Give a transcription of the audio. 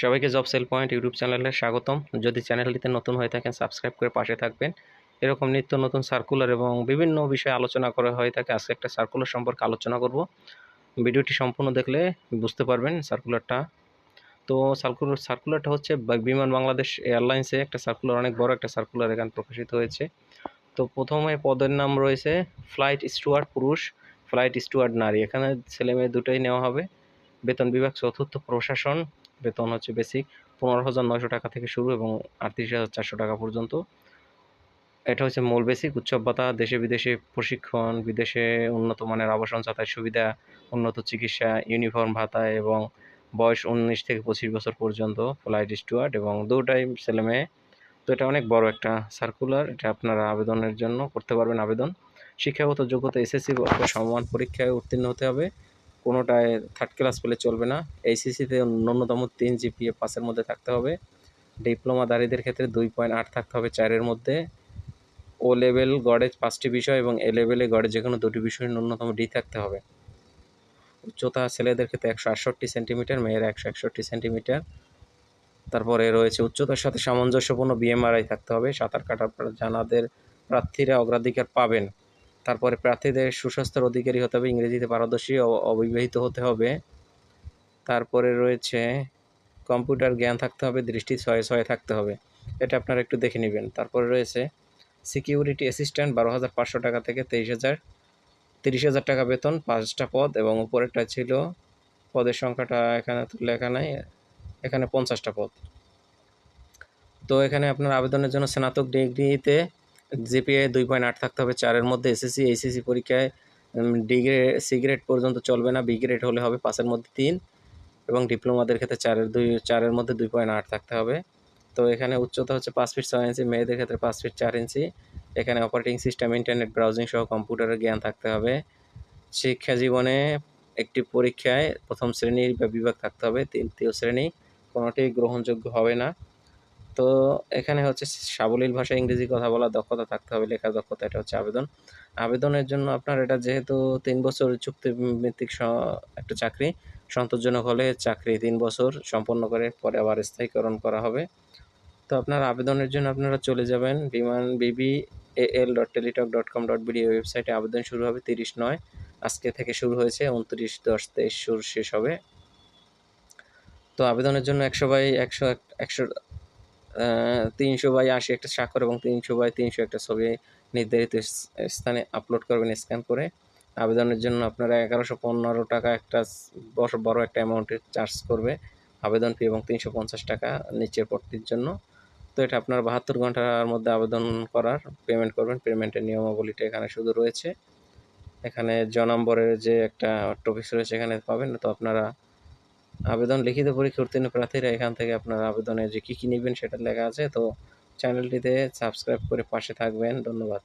সবাইকে job sell point YouTube চ্যানেলে স্বাগতম। যদি চ্যানেলটিতে নতুন হয়ে থাকেন, সাবস্ক্রাইব করে পাশে থাকবেন। এরকম নিত্য নতুন সার্কুলার এবং বিভিন্ন বিষয়ে আলোচনা করা হয়ে থাকে, আজকে একটা সার্কুলার সম্পর্কে আলোচনা করব। ভিডিওটি সম্পূর্ণ দেখলে বুঝতে পারবেন সার্কুলারটা। তো সার্কুলার, সার্কুলারটা হচ্ছে বিমান বাংলাদেশ এয়ারলাইন্সে একটা সার্কুলার, অনেক বড় একটা সার্কুলার এখানে প্রকাশিত হয়েছে। তো প্রথমে পদের নাম রয়েছে ফ্লাইট স্টুয়ার্ড পুরুষ, ফ্লাইট স্টুয়ার্ড নারী। এখানে ছেলে মেয়ে দুটোই নেওয়া হবে। বেতন বিভাগ, চতুর্থ প্রশাসন বেতন হচ্ছে বেসিক পনেরো হাজার নয়শো টাকা থেকে শুরু এবং আটত্রিশ হাজার চারশো টাকা পর্যন্ত। এটা হচ্ছে মূল বেসিক উৎসব ভাতা দেশে বিদেশে প্রশিক্ষণ, বিদেশে উন্নত মানের আবাসন, যাতায়াত সুবিধা, উন্নত চিকিৎসা ইউনিফর্ম ভাতা এবং বয়স উনিশ থেকে পঁচিশ বছর পর্যন্ত ফ্লাইট স্টুয়ার্ড এবং দুটাই ছেলে মেয়ে। তো এটা অনেক বড় একটা সার্কুলার এটা আপনারা আবেদনের জন্য করতে পারবেন আবেদন। শিক্ষাগত যোগ্যতা এসএসসি সমান পরীক্ষায় উত্তীর্ণ হতে হবে। কোনোটায় থার্ড ক্লাস পেলে চলবে না। এইচএসসিতে ন্যূনতম তিন জিপিএ পাসের মধ্যে থাকতে হবে। ডিপ্লোমাধারীদের ক্ষেত্রে দুই পয়েন্ট আট থাকতে হবে চারের মধ্যে। ও লেভেল গড়ে পাঁচটি বিষয় এবং এ লেভেলে গড়ে যে কোনো দুটি বিষয় ন্যূনতম ডি থাকতে হবে। উচ্চতা ছেলেদের ক্ষেত্রে একশো আটষট্টি সেন্টিমিটার মেয়েরা একশো একষট্টি সেন্টিমিটার তারপরে রয়েছে উচ্চতার সাথে সামঞ্জস্যপূর্ণ বিএমআরআই থাকতে হবে। সাঁতার কাটার জানাদের প্রার্থীরা অগ্রাধিকার পাবেন। তারপরে প্রার্থীদের সুস্বাস্থ্যের অধিকারী হতে হবে, ইংরেজিতে পারদর্শী অবিবাহিত হতে হবে। তারপরে রয়েছে কম্পিউটার জ্ঞান থাকতে হবে, দৃষ্টি ছয়ে ছয়ে থাকতে হবে। এটা আপনারা একটু দেখে নেবেন। তারপরে রয়েছে সিকিউরিটি অ্যাসিস্ট্যান্ট, বারো হাজার পাঁচশো টাকা থেকে তেইশ হাজার, তিরিশ হাজার টাকা বেতন, পাঁচটা পদ এবং উপরেরটা ছিল পদের সংখ্যাটা এখানে লেখা নাই, এখানে পঞ্চাশটা পদ। তো এখানে আপনার আবেদনের জন্য স্নাতক ডিগ্রিতে জিপিএ দুই পয়েন্ট আট থাকতে হবে, চারের মধ্যে এসএসসি, এইচএসসি পরীক্ষায় ডি সি গ্রেড পর্যন্ত চলবে না, বি গ্রেড হলে হবে পাঁচের মধ্যে তিন এবং ডিপ্লোমাদের ক্ষেত্রে চারের দুই, চারের মধ্যে দুই পয়েন্ট আট থাকতে হবে। তো এখানে উচ্চতা হচ্ছে পাঁচ ফিট ছয় ইঞ্চি, মেয়েদের ক্ষেত্রে পাঁচ ফিট চার ইঞ্চি। এখানে অপারেটিং সিস্টেম, ইন্টারনেট ব্রাউজিং সহ কম্পিউটারের জ্ঞান থাকতে হবে। শিক্ষা জীবনে একটি পরীক্ষায় প্রথম শ্রেণির বা বিভাগ থাকতে হবে, তৃতীয় শ্রেণি, কোনোটি গ্রহণযোগ্য হবে না। তো এখানে হচ্ছে সাবলীল ভাষায় ইংরেজি কথা বলার দক্ষতা থাকতে হবে, লেখার দক্ষতা, এটা হচ্ছে আবেদন। আবেদনের জন্য আপনার এটা যেহেতু তিন বছর চুক্তি ভিত্তিক একটা চাকরি, সন্তোষজনক হলে চাকরি তিন বছর, সম্পন্ন করে পরে আবার স্থায়ীকরণ করা হবে। তো আপনার আবেদনের জন্য আপনারা চলে যাবেন Biman BB L dot Teletalk dot com dot BD ওয়েবসাইটে আবেদন শুরু হবে তিরিশ নয়, আজকে থেকে শুরু হয়েছে, উনত্রিশ, দশ, তেইশ, শুরু, শেষ হবে। তো আবেদনের জন্য একশো বাই একশো একশো তিনশো বাই আশি একটা স্বাক্ষর এবং তিনশো বাই তিনশো একটা ছবি নির্ধারিত স্থানে আপলোড করবেন স্ক্যান করে। আবেদনের জন্য আপনারা এগারোশো পনেরো টাকা একটা বড় একটা অ্যামাউন্টের চার্জ করবে আবেদন ফি এবং তিনশো পঞ্চাশ টাকা নিচের পট্টির জন্য। তো এটা আপনার বাহাত্তর ঘণ্টার মধ্যে আবেদন করার পেমেন্ট করবেন। পেমেন্টের নিয়মাবলীটা এখানে শুধু রয়েছে। এখানে জ নম্বরের যে একটা টপিক্স রয়েছে এখানে পাবেন। তো আপনারা আবেদন লিখিত পরীক্ষা উত্তীর্ণ প্রার্থীরা এখান থেকে আপনার আবেদনে যে কী কী নেবেন সেটা লেখা আছে। তো চ্যানেলটিতে সাবস্ক্রাইব করে পাশে থাকবেন। ধন্যবাদ।